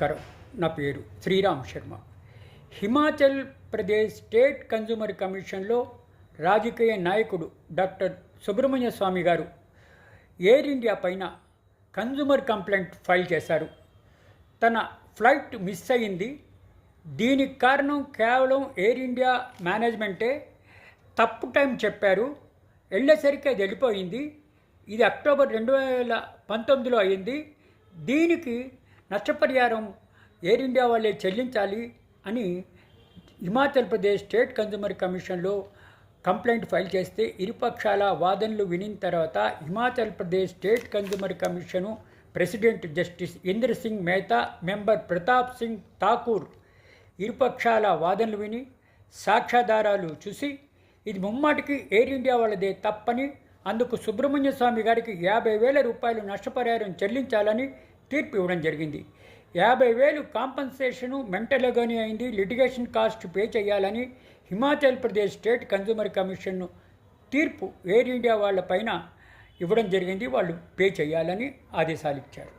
నమస్కారం. నా పేరు శ్రీరామ్ శర్మ. హిమాచల్ ప్రదేశ్ స్టేట్ కన్జ్యూమర్ కమిషన్లో రాజకీయ నాయకుడు డాక్టర్ సుబ్రహ్మణ్య స్వామి గారు ఎయిర్ ఇండియా పైన కన్జ్యూమర్ కంప్లైంట్ ఫైల్ చేశారు. తన ఫ్లైట్ మిస్ అయింది. దీనికి కారణం కేవలం ఎయిర్ ఇండియా మేనేజ్మెంటే తప్పు టైం చెప్పారు. వెళ్ళేసరికి అది వెళ్ళిపోయింది ఇది అక్టోబర్ రెండు వేల పంతొమ్మిదిలో అయింది. దీనికి నష్టపరిహారం ఎయిర్ ఇండియా వాళ్ళే చెల్లించాలి అని హిమాచల్ ప్రదేశ్ స్టేట్ కన్జ్యూమర్ కమిషన్లో కంప్లైంట్ ఫైల్ చేస్తే ఇరుపక్షాల వాదనలు వినిన తర్వాత Himachal Pradesh state consumer commission president justice Indra Singh Mehta member Pratap Singh Thakur ఇరుపక్షాల వాదనలు విని సాక్ష్యాధారాలు చూసి ఇది ముమ్మాటికి ఎయిర్ ఇండియా వాళ్ళదే తప్పని అందుకు సుబ్రహ్మణ్య స్వామి గారికి యాభై వేల రూపాయలు నష్టపరిహారం చెల్లించాలని తీర్పు ఇవ్వడం జరిగింది. యాభై వేలు కాంపన్సేషను మెంటల్గానే అయింది. లిటిగేషన్ కాస్ట్ పే చేయాలని Himachal Pradesh state consumer commission తీర్పు ఎయిర్ ఇండియా వాళ్ళ పైన ఇవ్వడం జరిగింది. వాళ్ళు పే చేయాలని ఆదేశాలు ఇచ్చారు